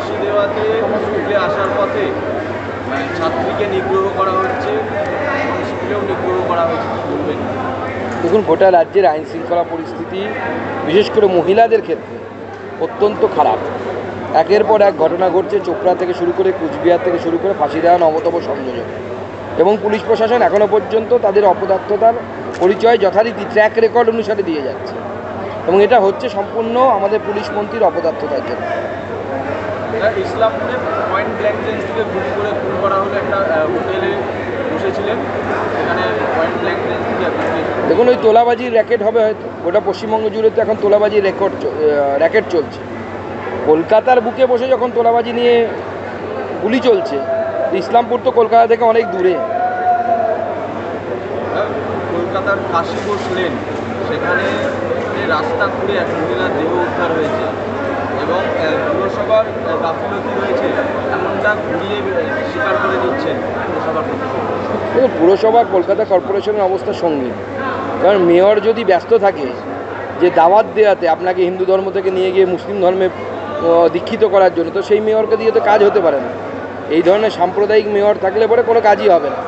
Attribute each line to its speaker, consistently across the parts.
Speaker 1: ফাঁসি দেওয়াতে স্কুলে আসার পথে মানে ছাত্রীকে নিগ্রহ করা হচ্ছে স্কুলেও নিগ্রহ করা হচ্ছে
Speaker 2: দেখুন, গোটা রাজ্যের আইন শৃঙ্খলা পরিস্থিতি, বিশেষ করে মহিলাদের ক্ষেত্রে, অত্যন্ত খারাপ। একের পর এক ঘটনা ঘটছে চোপড়া থেকে শুরু করে কুচবিহার থেকে শুরু করে ফাঁসি দেওয়া নবতম সংযোজন এবং পুলিশ প্রশাসন এখনও পর্যন্ত তাদের অপদার্থতার পরিচয় যথারীতি ট্র্যাক রেকর্ড অনুসারে দিয়ে যাচ্ছে। এবং এটা হচ্ছে সম্পূর্ণ আমাদের পুলিশ মন্ত্রীর অপদার্থতার জন্য।
Speaker 1: ইসলামপুরে পয়েন্ট ব্ল্যাঙ্ক রেঞ্জ থেকে গুলি করে খুন করা হলো একটা হোটেলে বসেছিলেন। সেখানে পয়েন্ট ব্ল্যাঙ্ক রেঞ্জ থেকে
Speaker 2: দেখুন ওই তোলাবাজির র্যাকেট হবে হয়তো। গোটা পশ্চিমবঙ্গ জুড়ে তো এখন তোলাবাজির রেকর্ড র্যাকেট চলছে। কলকাতার বুকে বসে যখন তোলাবাজি নিয়ে গুলি চলছে ইসলামপুর তো কলকাতা থেকে অনেক দূরে।
Speaker 1: কলকাতার ফাঁসি বসলেন সেখানে রাস্তা ঘুরে এক মহিলার দেহ উদ্ধার হয়েছে। পুরসভার গাফিলতি রয়েছে এমনটা ঘুরিয়ে স্বীকার করে দিচ্ছেন প্রশাসন
Speaker 2: দেখুন পুরসভা কলকাতা কর্পোরেশনের অবস্থা সঙ্গীন। কারণ মেয়র যদি ব্যস্ত থাকে যে দাওয়াত দেওয়াতে আপনাকে হিন্দু ধর্ম থেকে নিয়ে গিয়ে মুসলিম ধর্মে দীক্ষিত করার জন্য তো সেই মেয়রকে দিয়ে তো কাজ হতে পারে না। এই ধরনের সাম্প্রদায়িক মেয়র থাকলে পরে কোনো কাজই হবে না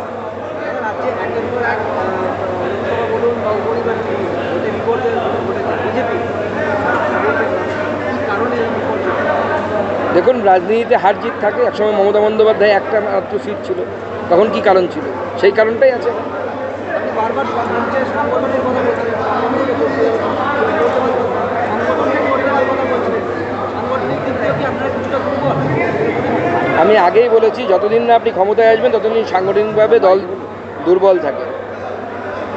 Speaker 3: রাজ্যে একের পর এক আহ, লোকসভা বলুন বা উপনির্বাচন ভোটে বিপর্যয় ঘটেছে বিজেপি কি কারণে এই বিপর্যয়
Speaker 2: দেখুন, রাজনীতিতে হার জিত থাকে, একসময় মমতা বন্দ্যোপাধ্যায় একটা মাত্র সিট ছিল। তখন কি কারণ ছিল? সেই কারণটাই আছে। আমি আগেই বলেছি, যতদিন না আপনি ক্ষমতায় আসবেন, ততদিন সাংগঠনিকভাবে দল দুর্বল থাকে।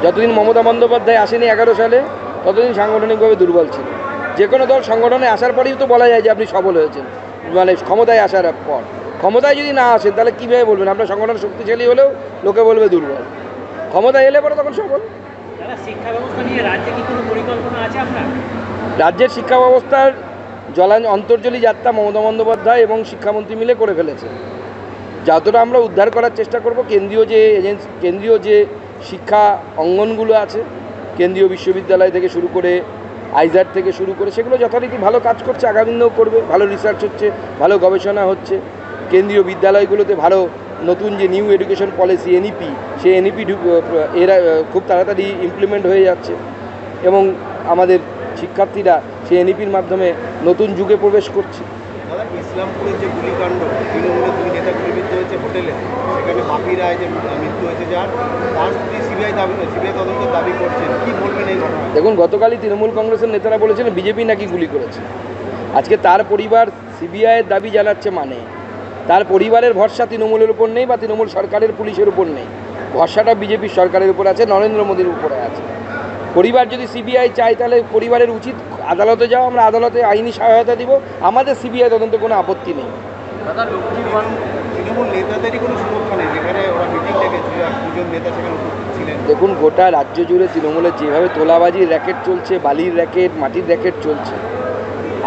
Speaker 2: যতদিন মমতা বন্দ্যোপাধ্যায় আসেনি এগারো সালে, ততদিন সাংগঠনিকভাবে দুর্বল ছিল। যে কোনো দল সংগঠনে আসার পরেই তো বলা যায় যে আপনি সফল হয়েছেন। মানে ক্ষমতায় আসার পর। ক্ষমতায় যদি না আসেন তাহলে কীভাবে বলবেন? আপনার সংগঠন শক্তিশালী হলেও লোকে বলবে দুর্বল। ক্ষমতায় এলে পরে তখন সফল। রাজ্যের শিক্ষা ব্যবস্থার জলান অন্তর্জলী যাত্রা মমতা বন্দ্যোপাধ্যায় এবং শিক্ষামন্ত্রী মিলে করে ফেলেছে। যতটা আমরা উদ্ধার করার চেষ্টা করব কেন্দ্রীয় যে এজেন্সি কেন্দ্রীয় যে শিক্ষা অঙ্গনগুলো আছে কেন্দ্রীয় বিশ্ববিদ্যালয় থেকে শুরু করে আইজার থেকে শুরু করে সেগুলো যথারীতি ভালো কাজ করছে, আগামী দিনেও করবে, ভালো রিসার্চ হচ্ছে, ভালো গবেষণা হচ্ছে। কেন্দ্রীয় বিদ্যালয়গুলোতে ভালো নতুন যে নিউ এডুকেশন পলিসি এনইপি সেই এনইপি এরা খুব তাড়াতাড়ি ইমপ্লিমেন্ট হয়ে যাচ্ছে। এবং আমাদের শিক্ষার্থীরা সেই এনইপির মাধ্যমে নতুন যুগে প্রবেশ করছে।
Speaker 1: দাদা ইসলামপুরের যে গুলিকাণ্ড, তৃণমূলের দুই নেতা গুলিবিদ্ধ হয়েছে হোটেলে, সেখানে বাপি রায় যে মৃত্যু হয়েছে, যার তার স্ত্রী সিবিআই দাবি, সিবিআই তদন্তের দাবি করছেন। কি বলবেন এই ঘটনায়?
Speaker 2: দেখুন, গতকালই তৃণমূল কংগ্রেসের নেতারা বলেছেন বিজেপি নাকি গুলি করেছে। আজকে তার পরিবার সিবিআইয়ের দাবি জানাচ্ছে মানে। তার পরিবারের ভরসা তৃণমূলের উপর নেই বা তৃণমূল সরকারের, পুলিশের উপর নেই। ভরসাটা বিজেপির সরকারের উপর আছে, নরেন্দ্র মোদীর উপরে আছে। পরিবার যদি সিবিআই চায় তাহলে পরিবারের উচিত আদালতে যাও আমরা আদালতে আইনি সহায়তা দিব। আমাদের সিবিআই তদন্তে কোনো আপত্তি নেই।
Speaker 1: দাদা লক্ষ্মীর তৃণমূল নেতাদেরই কোনো সুরক্ষা নেই? যেখানে ওরা মিটিং ডেকেছিল দুজন নেতা সেখানে ছিলেন।
Speaker 2: দেখুন গোটা রাজ্য জুড়ে তৃণমূলের যেভাবে তোলাবাজির র্যাকেট চলছে বালির র্যাকেট মাটির র্যাকেট চলছে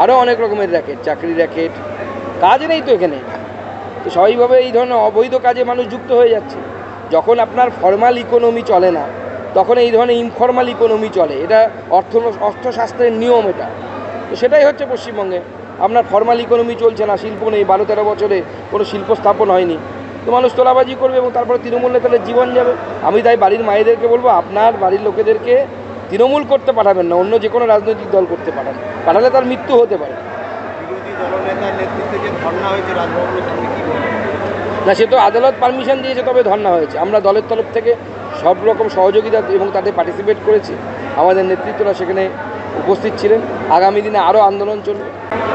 Speaker 2: আরও অনেক রকমের র্যাকেট চাকরি র্যাকেট কাজ নেই তো এখানে। তো স্বাভাবিকভাবে এই ধরনের অবৈধ কাজে মানুষ যুক্ত হয়ে যাচ্ছে। যখন আপনার ফর্মাল ইকোনমি চলে না তখন এই ধরনের ইনফর্মাল ইকোনমি চলে। এটা অর্থ, অর্থশাস্ত্রের নিয়ম এটা। তো সেটাই হচ্ছে পশ্চিমবঙ্গে। আপনার ফর্মাল ইকোনমি চলছে না, শিল্প নেই বারো তেরো বছরে কোনো শিল্প স্থাপন হয়নি। তো মানুষ তোলাবাজি করবে এবং তারপরে তৃণমূল নেতাদের জীবন যাবে। আমি তাই বাড়ির মায়েদেরকে বলব, আপনার বাড়ির লোকেদেরকে তৃণমূল করতে পাঠাবেন না, অন্য যে কোনো রাজনৈতিক দল করতে পাঠান। পাঠালে তার মৃত্যু হতে পারে।
Speaker 1: বিরোধী দলনেতার নেতৃত্বে যে ধর্ণা হয়েছে রাজভবনের সামনে কি
Speaker 2: না সে তো আদালত পারমিশন দিয়েছে তবে ধর্ণা হয়েছে। আমরা দলের তরফ থেকে সব রকম সহযোগিতা এবং তাতে পার্টিসিপেট করেছি। আমাদের নেতৃত্বরা সেখানে উপস্থিত ছিলেন। আগামী দিনে আরও আন্দোলন চলবে।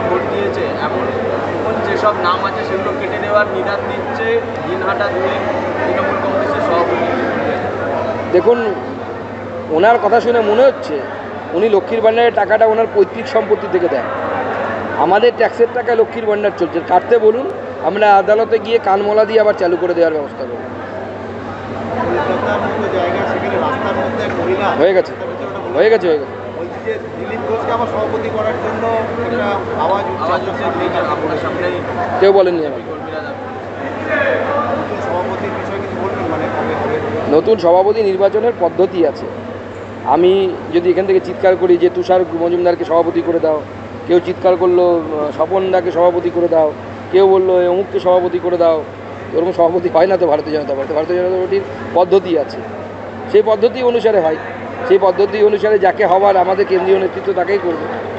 Speaker 2: ভোট দিয়েছে এমন এমন যেসব নাম আছে সেগুলো কেটে নেওয়ার নিদান দিচ্ছে দিনহাটা দুই তৃণমূল কংগ্রেসের সভাপতি। দেখুন ওনার কথা শুনে মনে হচ্ছে উনি লক্ষ্মীর ভাণ্ডারের টাকাটা ওনার পৈতৃক সম্পত্তি থেকে দেন। আমাদের ট্যাক্সের টাকায় লক্ষ্মীর ভাণ্ডার চলছে। কাটতে বলুন আমরা আদালতে গিয়ে কানমলা দিয়ে আবার চালু করে দেওয়ার ব্যবস্থা করব। হয়ে গেছে। হয়ে গেছে হয়ে গেছে। কেউ বলেননি
Speaker 1: নতুন
Speaker 2: সভাপতি নির্বাচনের পদ্ধতি আছে। আমি যদি এখান থেকে চিৎকার করি যে তুষার মজুমদারকে সভাপতি করে দাও, কেউ চিৎকার করল স্বপনদাকে সভাপতি করে দাও কেউ বলল, "এ অমুককে সভাপতি করে দাও। ওরকম সভাপতি হয় না তো ভারতীয় জনতা পার্টি। ভারতীয় জনতা পার্টির পদ্ধতি আছে। সেই পদ্ধতি অনুসারে হয়। সেই পদ্ধতি অনুসারে যাকে হওয়ার আমাদের কেন্দ্রীয় নেতৃত্ব তাকেই করবে।